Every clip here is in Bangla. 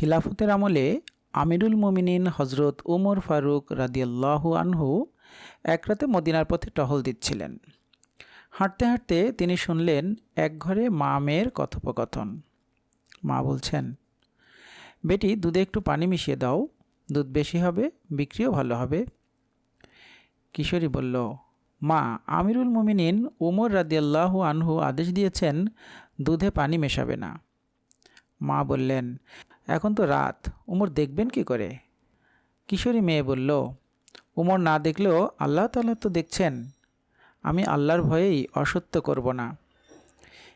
খিলাফতের আমলে আমিরুল মুমিনিন হজরত উমর ফারুক রাদিয়াল্লাহু আনহু এক রাতে মদিনার পথে টহল দিচ্ছিলেন। হাঁটতে হাঁটতে তিনি শুনলেন এক ঘরে মা মেয়ের কথোপকথন। মা বলছেন, বেটি, দুধে একটু পানি মিশিয়ে দাও। দুধ বেশি হবে, বিক্রিও ভালো হবে। কিশোরী বলল, মা, আমিরুল মুমিনিন উমর রাদিয়াল্লাহু আনহু আদেশ দিয়েছেন দুধে পানি মেশাবে না। মা বললেন, এখন তো রাত, উমর দেখবেন কি করে? কিশোরী মেয়ে বলল, উমর না দেখলেও আল্লাহ তাআলা তো দেখছেন। আমি আল্লাহর ভয়েই অসত্য করব না।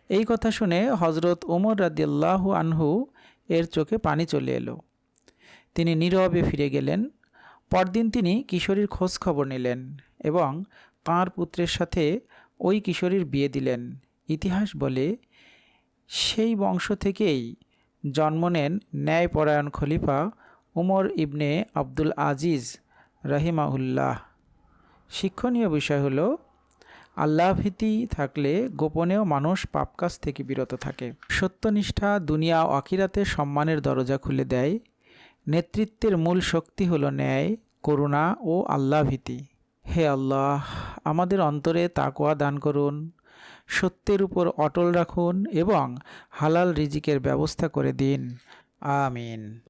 এই কথা শুনে হজরত ওমর রাদিয়াল্লাহু আনহু এর চোখে পানি চলে এলো। তিনি নীরবে ফিরে গেলেন। পরদিন তিনি কিশোরীর খোঁজ খবর নিলেন এবং তাঁর পুত্রের সাথে ওই কিশোরীর বিয়ে দিলেন। ইতিহাস বলে, সেই বংশ থেকেই জন্ম নেন ন্যায়পরায়ণ খলিফা উমর ইবনে আব্দুল আজিজ রাহিমাহুল্লাহ। শিক্ষণীয় বিষয় হলো আল্লাহভীতি থাকলে গোপনেও মানুষ পাপ কাজ থেকে বিরত থাকে। সত্যনিষ্ঠা দুনিয়া ও আখিরাতে সম্মানের দরজা খুলে দেয়। নেতৃত্বের মূল শক্তি হলো ন্যায়, করুণা ও আল্লাহভীতি হে আল্লাহ, আমাদের অন্তরে তাকোয়া দান করুন। সত্যের উপর অটল রাখুন এবং হালাল রিজিকের ব্যবস্থা করে দিন। আমিন।